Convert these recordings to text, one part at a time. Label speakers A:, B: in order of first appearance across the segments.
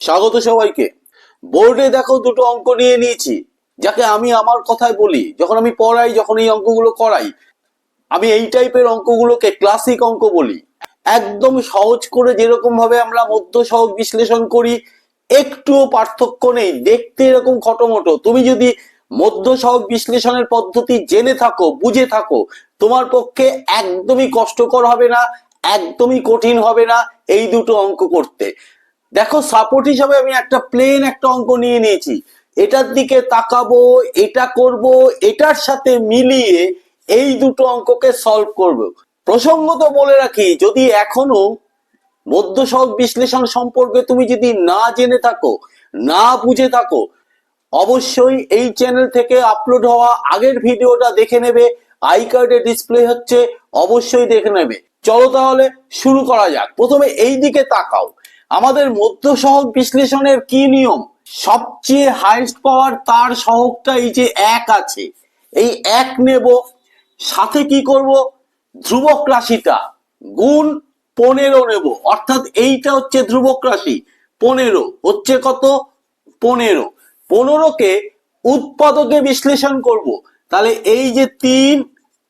A: স্বাগত সবাইকে। বোর্ডে দেখো দুটো অঙ্ক নিয়ে নিয়েছি, যাকে আমি আমার কথায় বলি। যখন আমি পড়াই, যখন এই অঙ্কগুলো করাই, আমি এই টাইপের অঙ্কগুলোকে ক্লাসিক অঙ্ক বলি। একদম সহজ করে যেরকম ভাবে আমরা মধ্য সহগ বিশ্লেষণ করি, একটুও পার্থক্য নেই। দেখতে এরকম খটোমটো। তুমি যদি মধ্য সহগ বিশ্লেষণের পদ্ধতি জেনে থাকো, বুঝে থাকো, তোমার পক্ষে একদমই কষ্টকর হবে না, একদমই কঠিন হবে না এই দুটো অঙ্ক করতে। দেখো সাপোর্ট হিসাবে আমি একটা প্লেন একটা অঙ্ক নিয়ে নিয়েছি। এটার দিকে তাকাবো, এটা করব, এটার সাথে মিলিয়ে এই দুটো অঙ্ককে সলভ করব। প্রসঙ্গত বলে রাখি, যদি এখনও মধ্য সহগ বিশ্লেষণ সম্পর্কে তুমি যদি না জেনে থাকো, না বুঝে থাকো, অবশ্যই এই চ্যানেল থেকে আপলোড হওয়া আগের ভিডিওটা দেখে নেবে। আই কার্ডে ডিসপ্লে হচ্ছে, অবশ্যই দেখে নেবে। চলো তাহলে শুরু করা যাক। প্রথমে এই দিকে তাকাও। আমাদের মধ্য সহগ বিশ্লেষণের কি নিয়ম? সবচেয়ে হাইস্ট পাওয়ার তার সহগটা এই যে এক আছে। এই এক নেব, সাথে কি করব? ধ্রুবক রাশিটা গুণ পনেরো নেব। অর্থাৎ এইটা হচ্ছে ধ্রুবক রাশি, পনেরো। হচ্ছে কত? পনেরো। পনেরোকে উৎপাদকে বিশ্লেষণ করব। তাহলে এই যে তিন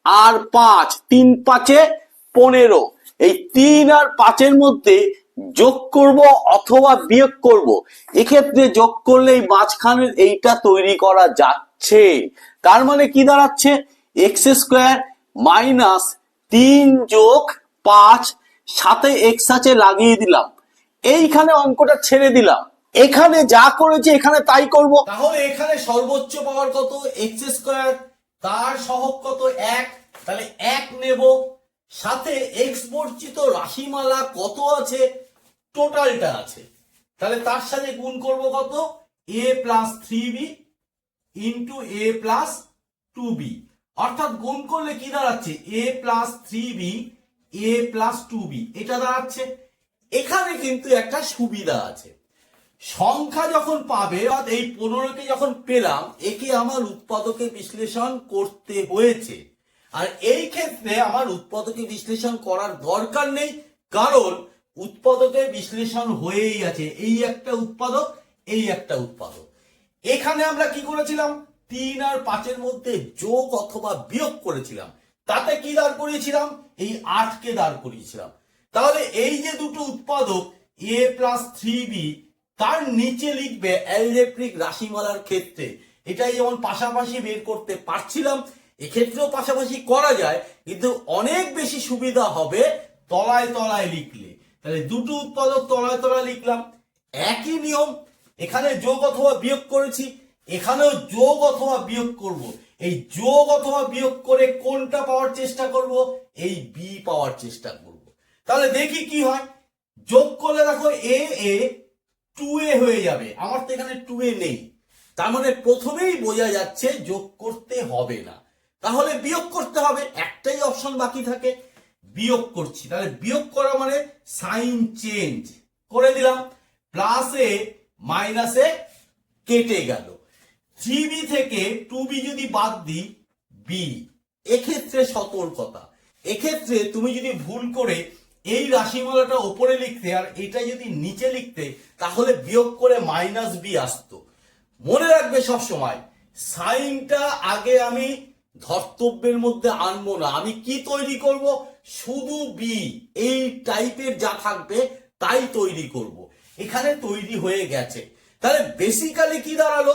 A: আর পাঁচ, তিন পাঁচে পনেরো। এই তিন আর পাঁচের মধ্যে যোগ করব অথবা বিয়োগ করব। এক্ষেত্রে যোগ করলে এই মাঝখানের এইটা তৈরি করা যাচ্ছে। তার মানে কি দাঁড়াচ্ছে? এক্স স্কোয়ার মাইনাস তিন যোগ পাঁচ, সাথে এক্স আছে লাগিয়ে দিলাম। এইখানে অঙ্কটা ছেড়ে দিলাম। এখানে যা করেছে এখানে তাই করব।
B: তাহলে এখানে সর্বোচ্চ পাওয়ার কত? এক্স স্কোয়ার তার সহগ কত? এক। তাহলে এক নেব। সাথে এক্স বর্জিত রাশিমালা কত আছে? টোটালটা আছে। তাহলে তার সাথে গুণ করব কত? A plus three B into A plus two B অর্থাৎ গুণ করলে কি দাঁড়াচ্ছে? A plus three B A plus two B এটা দাঁড়াচ্ছে। এখানে কিন্তু একটা সুবিধা আছে। সংখ্যা যখন পাবে এই পনেরোকে যখন পেলাম, একে আমার উৎপাদকে বিশ্লেষণ করতে হয়েছে। আর এই ক্ষেত্রে আমার উৎপাদকে বিশ্লেষণ করার দরকার নেই, কারণ উৎপাদকে বিশ্লেষণ হয়েই আছে। এই একটা উৎপাদক, এই একটা উৎপাদক। এখানে আমরা কি করেছিলাম? তিন আর পাঁচের মধ্যে যোগ অথবা বিয়োগ করেছিলাম। তাতে কি দাঁড় করিয়েছিলাম? এই আটকে দাঁড় করিয়েছিলাম। তাহলে এই যে দুটো উৎপাদক এ প্লাস থ্রি বি তার নিচে লিখবে অ্যালজেব্রিক রাশিমালার ক্ষেত্রে। এটাই যেমন পাশাপাশি বের করতে পারছিলাম, এক্ষেত্রেও পাশাপাশি করা যায়, কিন্তু অনেক বেশি সুবিধা হবে তলায় তলায় লিখলে। তাহলে দুটো উৎপাদক তলায় তলায় লিখলাম। একই নিয়ম, এখানে যোগ অথবা বিয়োগ করেছি, এখানেও যোগ অথবা বিয়োগ করব। এই যোগ অথবা বিয়োগ করে কোনটা পাওয়ার চেষ্টা করব? এই বি পাওয়ার চেষ্টা করব। তাহলে দেখি কি হয়। যোগ করলে দেখো এ এ টু এ হয়ে যাবে। আমার তো এখানে টু এ নেই। তার মানে প্রথমেই বোঝা যাচ্ছে যোগ করতে হবে না। তাহলে বিয়োগ করতে হবে। একটাই অপশন বাকি থাকে। বিয়োগ করছি। তাহলে বিয়োগ করা মানে সাইন চেঞ্জ। করে দিলাম। প্লাসে মাইনাসে কেটে গেল। থ্রি বি থেকে টু বি যদি বাদ দিই বি এক্ষেত্রে সতর্কতা। এক্ষেত্রে তুমি যদি ভুল করে এই রাশিমালাটা ওপরে লিখতে আর এটা যদি নিচে লিখতে, তাহলে বিয়োগ করে মাইনাস বি আসতো। মনে রাখবে সব সময় সাইনটা আগে আমি ধর্তব্যের মধ্যে আনব না। আমি কি তৈরি করব? শুধু বি, এই টাইপের যা থাকবে, তাই তৈরি করব। এখানে তৈরি হয়ে গেছে। তাহলে বেসিক্যালি কি দাঁড়াল?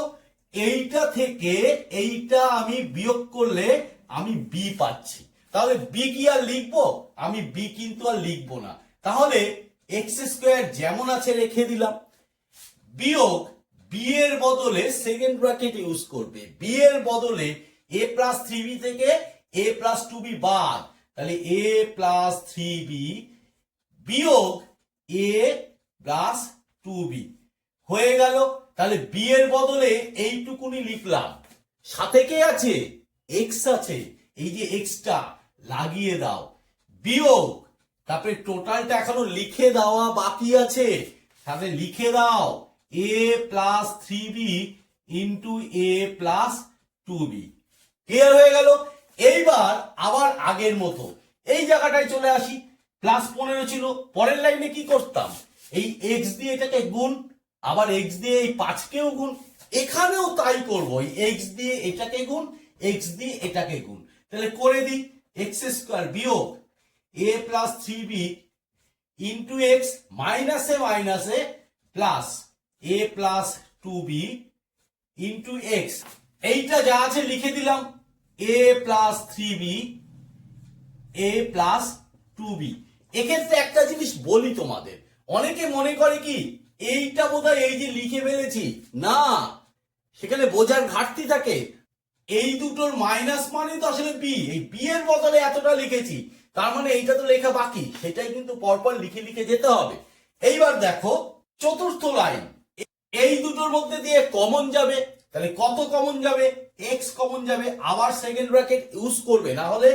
B: এইটা থেকে এইটা আমি বিয়োগ করলে আমি বি পাচ্ছি। তাহলে বি কি আর লিখব? আমি বি কিন্তু আর লিখব না। তাহলে এক্স স্কোয়ার যেমন আছে রেখে দিলাম। বিয়োগ বি এর বদলে সেকেন্ড ব্র্যাকেট ইউজ করবে। বি এর বদলে এ প্লাস থ্রি বি থেকে এ প্লাস টু বি বাদ। তাহলে এ প্লাস থ্রি বি বিয়োগ এ প্লাস টু বি হয়ে গেল। তাহলে বি এর বদলে এইটুকুনি লিখলাম। সাথে কে আছে? এক্স আছে। এই যে এক্সটা লাগিয়ে দাও। বিয়োগ, তারপরে টোটালটা এখনও লিখে দেওয়া বাকি আছে। তাহলে লিখে দাও A plus three B into A plus two B clear হয়ে গেল? এইবার আবার আগের মতো। এই জায়গাটায় চলে আসি। প্লাস পনেরো ছিল। পরের লাইনে কি করতাম? এই এক্স দিয়ে এটাকে গুণ, আবার এক্স দিয়ে এই পাঁচকেও গুণ। এখানেও তাই করব। এই এক্স দিয়ে এটাকে গুণ এক্স দিয়ে এটাকে গুণ। তাহলে করে দিই। এক্স স্কোয়ার বিয়োগ a plus three b into x মাইনাসে মাইনাসে plus a plus two b into x এইটা যা আছে লিখে দিলাম। A plus three b a plus two b এক্ষেত্রে একটা জিনিস বলি তোমাদের। অনেকে মনে করে কি, এইটা বোধহয় এই যে লিখে ফেলেছি। না, সেখানে বোঝার ঘাটতি থাকে। এই দুটোর মাইনাস মানে তো আসলে বি এই বি এর বদলে এতটা লিখেছি, তার মানে এইটা তো লেখা বাকি। সেটাই কিন্তু পরপর লিখে লিখে যেতে হবে। এইবার দেখো, চতুর্থ লাইন এই দুটোর মধ্যে দিয়ে কমন যাবে। তাহলে কত কমন যাবে? এক্স কমন যাবে, আবার সেকেন্ড ব্র্যাকেট ইউজ করবে, না হলে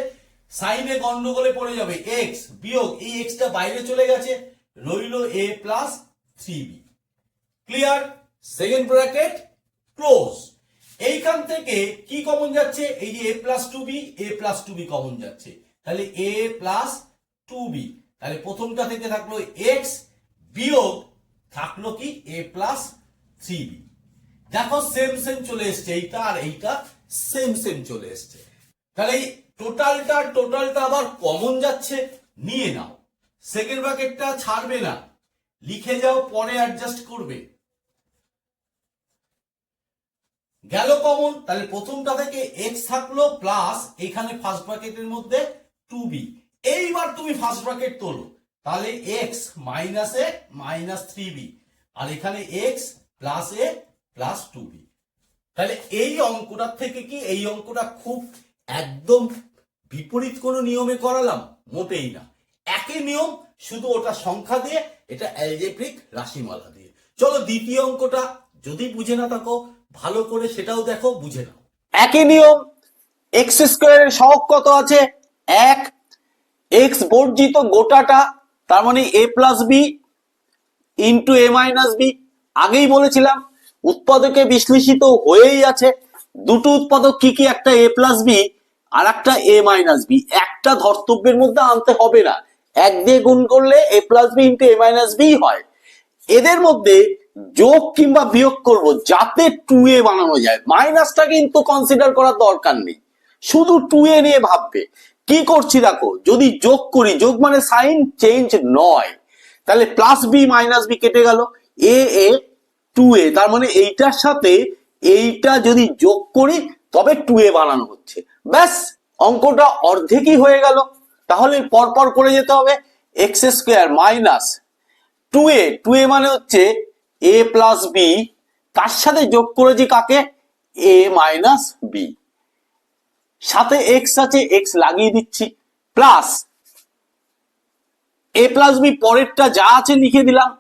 B: সাইনে গন্ডগোলে পড়ে যাবে এক্স বিয়োগ এই এক্সটা বাইরে চলে গেছে, রইল a plus three b clear second bracket close এইখান থেকে কি কমন যাচ্ছে? এই যে a plus two b a plus two b common যাচ্ছে। তাহলে এ প্লাস টু বি তাহলে প্রথমটা থেকে থাকল এক্স বিয়োগ, থাকল কি? এ প্লাস থ্রি বি দেখো সেম সেম চলে এসছে। এইটা আর এইটা সেম সেম চলে এসছে। তাহলে এই টোটালটা টোটালটা আবার কমন যাচ্ছে, নিয়ে নাও। সেকেন্ড ব্র্যাকেটটা ছাড়বে না। লিখে যাও, পরে অ্যাডজাস্ট করবে। গেল কমন তাহলে প্রথমটা থেকে এক্স থাকল প্লাস এখানে ফার্স্ট ব্র্যাকেটের মধ্যে টু বি এইবার তুমি ফার্স্ট ব্র্যাকেট তোলো। তাহলে x minus a minus three b আর এখানে x plus a plus two b তাহলে এই অঙ্কটার থেকে কি এই অঙ্কটা খুব একদম বিপরীত কোনো নিয়মে করালাম? মোটেই না। একই নিয়ম, শুধু ওটা সংখ্যা দিয়ে, এটা অ্যালজেব্রিক রাশিমালা দিয়ে। চলো দ্বিতীয় অঙ্কটা, যদি বুঝে না থাকো, ভালো করে সেটাও দেখো, বুঝে নাও।
A: একই নিয়ম এক্স স্কোয়ারের সহগ কত আছে? এক। এক্স বর্জিত গোটাটা, তার মানে a plus b into a minus b আগেই বলেছিলাম উৎপাদকে বিশ্লেষিত হয়েই আছে। দুটো উৎপাদক কি কি? একটা এ প্লাস বি আর একটা এ মাইনাস বি একটা ধর্তব্যের মধ্যে আনতে হবে না। এক দিয়ে গুণ করলে a plus b into a minus b হয়। এদের মধ্যে যোগ কিংবা বিয়োগ করব যাতে টু এ বানানো যায়। মাইনাসটা কিন্তু কনসিডার করার দরকার নেই। শুধু টু এ নিয়ে ভাববে। কি করছি দেখো? যদি যোগ করি, যোগ মানে সাইন চেঞ্জ নয়। তাহলে প্লাস বি মাইনাস বি কেটে গেল। এ এ টু এ তার মানে এইটার সাথে এইটা যদি যোগ করি, তবে টু এ বানানো হচ্ছে। ব্যাস, অঙ্কটা অর্ধেকই হয়ে গেল। তাহলে পরপর করে যেতে হবে। X square minus two a two a মানে হচ্ছে এ প্লাস বি তার সাথে যোগ করেছি কাকে? এ মাইনাস বি সাথে এক্স আছে এক্স লাগিয়ে দিচ্ছি। প্লাস এ প্লাস বি পরেরটা যা আছে লিখে দিলাম।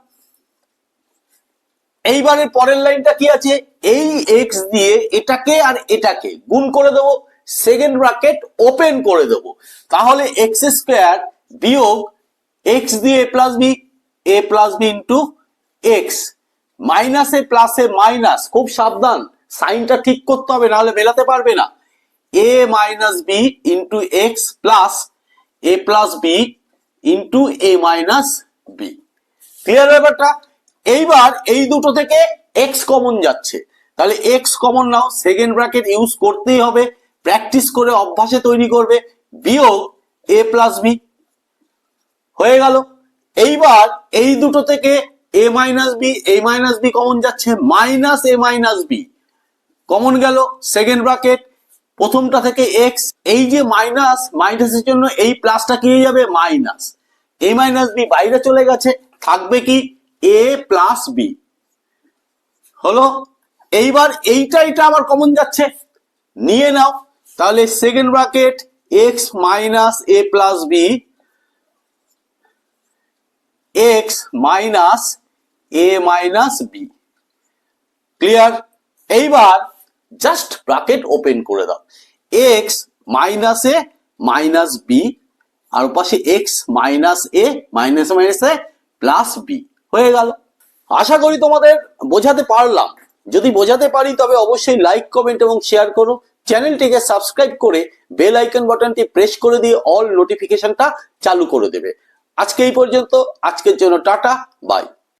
A: এইবারে পরের লাইনটা কি আছে? এই এক্স দিয়ে এটাকে আর এটাকে গুণ করে দেবো সেকেন্ড ব্র্যাকেট ওপেন করে দেবো। তাহলে এক্স স্কোয়ার বিয়োগ এক্স দিয়ে a plus b a plus b into x মাইনাসে প্লাসে মাইনাস খুব সাবধান, সাইনটা ঠিক করতে হবে, নাহলে মেলাতে পারবে না। A minus b into x plus a plus b into a minus b clear ব্যাপারটা? এইবার এই দুটো থেকে এক্স কমন যাচ্ছে। তাহলে এক্স কমন নাও সেকেন্ড ব্র্যাকেট ইউজ করতেই হবে প্র্যাকটিস করে অভ্যাসে তৈরি করবে। বিয়োগ এ প্লাস বি হয়ে গেল। এইবার এই দুটো থেকে a minus b a minus b common যাচ্ছে minus a minus b common গেল সেকেন্ড ব্র্যাকেট প্রথমটা থেকে এক্স এই যে মাইনাস মাইনাসের জন্য এই প্লাসটা কি হয়ে যাবে? মাইনাস এ মাইনাস বি বাইরে চলে গেছে, থাকবে কি? এ প্লাস বি হলো? এইবার এইটা এটা আবার কমন যাচ্ছে। নিয়ে নাও। তাহলে second bracket x minus a plus b x minus a minus b clear এইবার জাস্ট ব্র্যাকেট ওপেন করে দাও। X minus a minus b আর পাশে x minus a minus minus a plus b হয়ে গেল। আশা করি তোমাদের বোঝাতে পারলাম। যদি বোঝাতে পারি, তবে অবশ্যই লাইক কমেন্ট এবং শেয়ার করো। চ্যানেলটিকে সাবস্ক্রাইব করে বেল আইকন বাটনটি প্রেস করে দিয়ে অল নোটিফিকেশনটা চালু করে দেবে। আজকে এই পর্যন্ত। আজকের জন্য টাটা। বাই